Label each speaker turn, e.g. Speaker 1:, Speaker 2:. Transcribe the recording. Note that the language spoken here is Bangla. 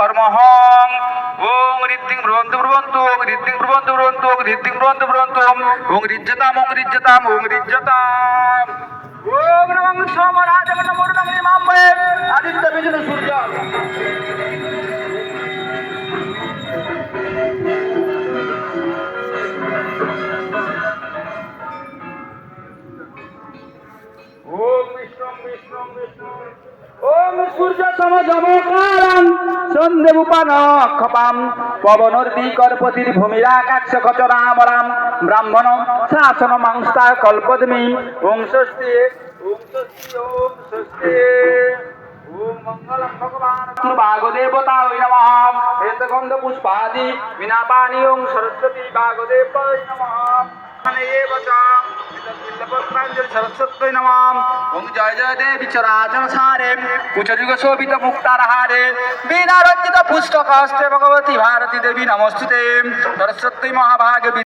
Speaker 1: কর্মহং ওং ঋদ্ধিং ব্রবন্তু ব্রবন্তু ওং ঋদ্ধিং ব্রবন্তু ব্রবন্তু ওং ঋদ্ধিং ব্রবন্তু ব্রবন্তু ওং রিজ্জতাম ওং রিজ্জতাম ওং রিজ্জতাম ওং নমঃ সোমরাজ নমো নমঃ ইমামে আদিত্য বিষ্ণু সূর্য ওম সূর্য তম জমকারং সন্দেবুপান খপাম পবনর দিকর্পতির ভূমিরাকাশ কচরামরাম ব্রাহ্মণ শাসন মাংসা কল্পদ্মি ওম স্বস্তি ওম স্বস্তি ওম স্বস্তি হেতগন্ধ পুষ্পাদি বিনা পানি সরস্বতী বিল্লপত্রাঞ্জলি সরস্বত্যই নমাম। জয় জয় দেবী চরাচর সারে। কুচযুগ শোভিত মুক্তার হারে বীণারঞ্জিত পুস্তক হস্তে ভগবতী ভারতী দেবী নমস্তুতে। সরস্বতী মহাভাগ